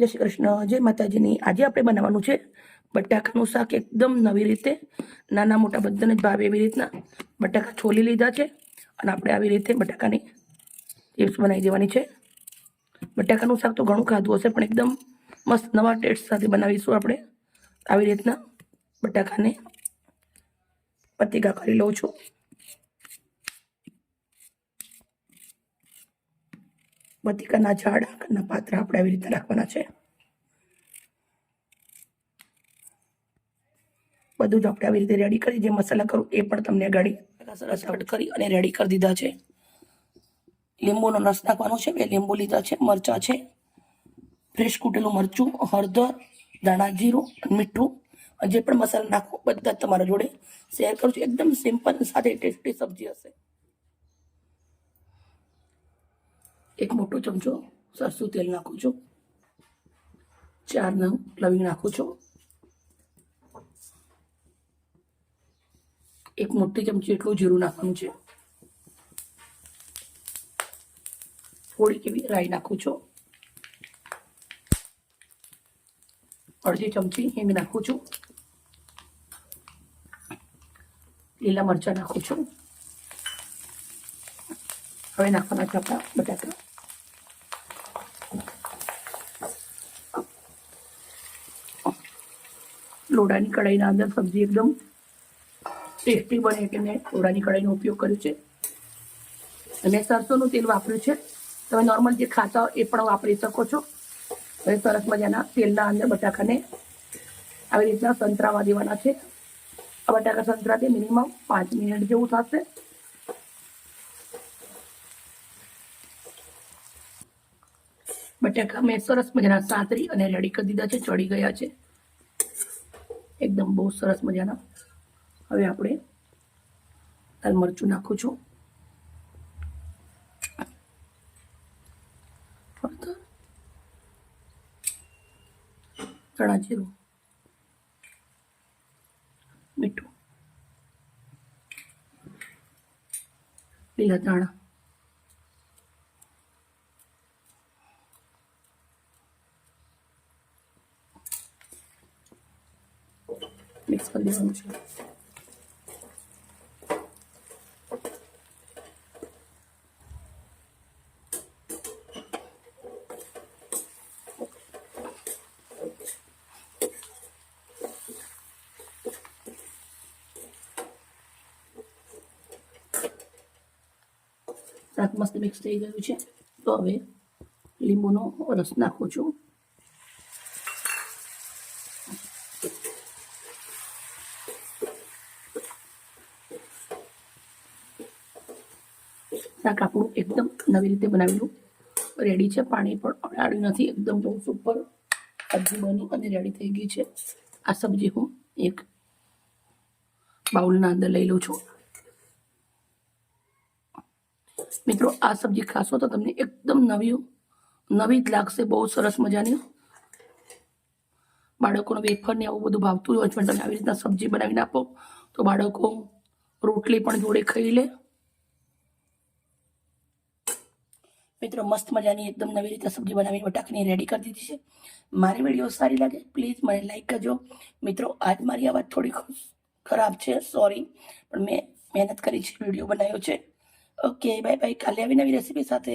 જય શ્રી કૃષ્ણ, જય માતાજીની. આજે આપણે બનાવવાનું છે બટાકાનું શાક એકદમ નવી રીતે. નાના મોટા બધાને જ ભાવે એવી રીતના. બટાકા છોલી લીધા છે અને આપણે આવી રીતે બટાકાની ચિપ્સ બનાવી દેવાની છે. બટાકાનું શાક તો ઘણું ખાધું હશે, પણ એકદમ મસ્ત નવા ટેસ્ટ સાથે બનાવીશું આપણે. આવી રીતના બટાકાને પતિકા કરી લઉં છું. બતિકાના ઝાડ આકારના પાત્ર આપણે આવી રીતે રાખવાના છે. બધું જ આપણે આવી રીતે રેડી કરી, જે મસાલા કરું એ પણ તમને ગાડી સરસ કટ કરી અને રેડી કરી દીધા છે. લીંબુનો રસ નાખવાનો છે, બે લીંબુ લીધા છે, મરચાં છે ફ્રેશ કૂટેલું મરચું, હળદર, ધાણા, જીરું મીઠું. જે પણ મસાલા નાખો, બધા તમારા જોડે શેર કરું છું. એકદમ સિમ્પલ સાથે ટેસ્ટી સબ્જી હશે. એક મોટો ચમચો સરસું તેલ નાખું છું ચાર નંગ લવિંગ નાખું છું એક મોટી ચમચી એટલું જીરું નાખવાનું છે. થોડીક એવી રાઈ નાખું છું અડધી ચમચી હિંગ નાખું છું લીલા મરચાં નાખું છું હવે નાખવાના છે આપણા બટાકા. લોડાની કઢાઈના અંદર સબ્જી એકદમ ટેસ્ટી બને એટલે મેં લોડાની કઢાઈનો ઉપયોગ કર્યો છે. મેં સરસોનું તેલ વાપર્યું છે. તમે નોર્મલ જે ખાતા એ પણ વાપરી શકો છો. હવે સરસ મજાના તેલના અંદર બટાકાને આવી રીતના સંતરાવા દેવાના છે. આ બટાકા સંતરાથી મિનિમમ પાંચ મિનિટ જેવું થશે. બટાકા મેં સરસ મજાના સાતરી અને રેડી કરી દીધા છે, ચડી ગયા છે. એકદમ બહુ સરસ મજાના. હવે આપણે લાલ મરચું નાખું છું. હળદર, જીરું મીઠું લીલા ધાણા. મિક્સ કરી દેવાનું છે શાક મસ્ત મિક્સ થઈ ગયું છે તો હવે લીંબુનો રસ નાખું છું શાક આપણું એકદમ નવી રીતે બનાવેલું. રેડી છે, પાણી પણ અડાડ્યું નથી. એકદમ બહુ સુપર સબ્જી બની અને રેડી થઈ ગઈ છે. આ સબ્જી હું એક બાઉલના અંદર લઈ લઉં છું. મિત્રો, આ સબ્જી ખાશો તો તમને એકદમ નવી નવી જ લાગશે. બહુ સરસ મજાની. બાળકોને વેફર ને આવું બધું ભાવતું હોય પણ તમે આવી રીતના સબ્જી બનાવીને આપો તો બાળકો રોટલી પણ જોડે ખાઈ લે. મિત્રો, મસ્ત મજાની એકદમ નવી રીતે સબ્જી બનાવી બટાકાની રેડી કરી દીધી છે. મારી વીડિયો સારી લાગે પ્લીઝ મને લાઈક કરજો. મિત્રો, આજ મારી આવાજ થોડી ખરાબ છે સોરી પણ મેં મહેનત કરી છે વીડિયો બનાવ્યો છે. ઓકે બાય બાય કાલે આવી નવી રેસીપી સાથે